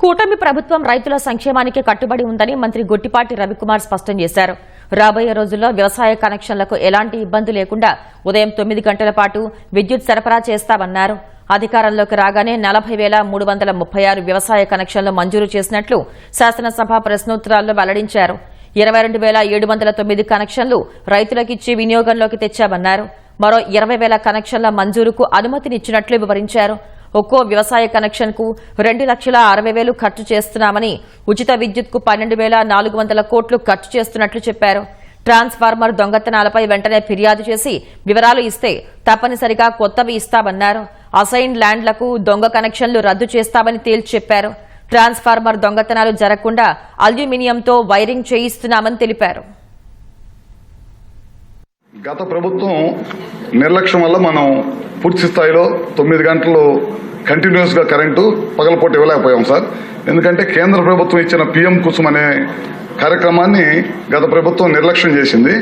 కూటమి ప్రభుత్వం రైతుల సంక్షేమానికి కట్టుబడి ఉందని మంత్రి గొట్టిపాటి రవికుమార్ స్పష్టం చేశారు. రాబోయే రోజుల్లో వ్యవసాయ కనెక్షన్లకు ఎలాంటి ఇబ్బంది లేకుండా ఉదయం తొమ్మిది గంటల పాటు విద్యుత్ సరఫరా చేస్తామన్నారు. అధికారంలోకి రాగానే నలభై వేల మూడు వందల ముప్పై ఆరు వ్యవసాయ కనెక్షన్లు మంజూరు చేసినట్లు శాసనసభ ప్రశ్నోత్తరాల్లో వెల్లడించారు. ఇరవై రెండు వేల ఏడు వందల తొమ్మిది కనెక్షన్లు రైతులకిచ్చి వినియోగంలోకి తెచ్చామన్నారు. మరో ఇరవై వేల కనెక్షన్ల మంజూరుకు అనుమతినిచ్చినట్లు వివరించారు. ఒక్కో వ్యవసాయ కనెక్షన్కు రెండు లక్షల అరవై వేలు ఖర్చు చేస్తున్నామని ఉచిత విద్యుత్కు పన్నెండు వేల నాలుగు వందల కోట్లు ఖర్చు చేస్తున్నట్లు చెప్పారు. ట్రాన్స్ఫార్మర్ దొంగతనాలపై వెంటనే ఫిర్యాదు చేసి వివరాలు ఇస్తే తప్పనిసరిగా కొత్తవి ఇస్తామన్నారు. అసైన్ ల్యాండ్లకు దొంగ కనెక్షన్లు రద్దు చేస్తామని తేల్చి చెప్పారు ట్రాన్స్ఫార్మర్ దొంగతనాలు జరగకుండా అల్యూమినియంతో వైరింగ్ చేయిస్తున్నామని తెలిపారు. గత ప్రభుత్వం నిర్లక్ష్యం వల్ల మనం పూర్తి స్థాయిలో తొమ్మిది గంటలు కంటిన్యూస్గా కరెంటు పగలపూట ఇవ్వలేకపోయాం సార్. ఎందుకంటే కేంద్ర ప్రభుత్వం ఇచ్చిన పిఎం కుసుమ్ అనే కార్యక్రమాన్ని గత ప్రభుత్వం నిర్లక్ష్యం చేసింది.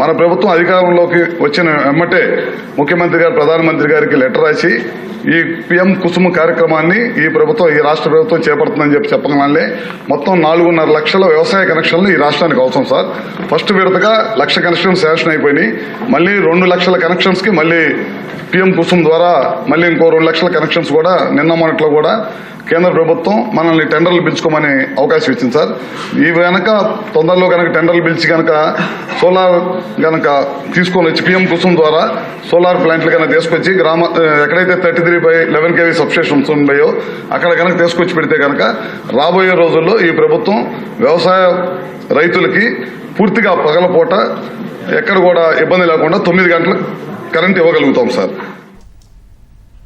మన ప్రభుత్వం అధికారంలోకి వచ్చిన వెమ్మటే ముఖ్యమంత్రి గారు ప్రధానమంత్రి గారికి లెటర్ రాసి ఈ పిఎం కుసుమ కార్యక్రమాన్ని ఈ ప్రభుత్వం ఈ రాష్ట్ర ప్రభుత్వం చేపడుతుందని చెప్పి చెప్పగలనే మొత్తం నాలుగున్నర లక్షల వ్యవసాయ కనెక్షన్లు ఈ రాష్ట్రానికి అవసరం సార్. ఫస్ట్ విడతగా లక్ష కనెక్షన్ శాంక్షన్ అయిపోయినాయి. మళ్ళీ రెండు లక్షల కనెక్షన్స్కి మళ్ళీ పిఎం కుసుమ్ ద్వారా మళ్ళీ ఇంకో రెండు లక్షల కనెక్షన్స్ కూడా నిన్న మొన్నట్లో కూడా కేంద్ర ప్రభుత్వం మనల్ని టెండర్లు పిలుచుకోమని అవకాశం ఇచ్చింది సార్. ఈ వెనక తొందరలో కనుక టెండర్లు పిలిచి కనుక సోలార్ కనుక తీసుకొని వచ్చి పిఎం కుసుమ్ ద్వారా సోలార్ ప్లాంట్లు కనుక తీసుకొచ్చి గ్రామ ఎక్కడైతే thirty three by eleven KV substations ఉన్నాయో అక్కడ కనుక తీసుకొచ్చి పెడితే కనుక రాబోయే రోజుల్లో ఈ ప్రభుత్వం వ్యవసాయ రైతులకి పూర్తిగా పగలపూట ఎక్కడ కూడా ఇబ్బంది లేకుండా తొమ్మిది గంటలకు కరెంట్ ఇవ్వగలుగుతాం సార్.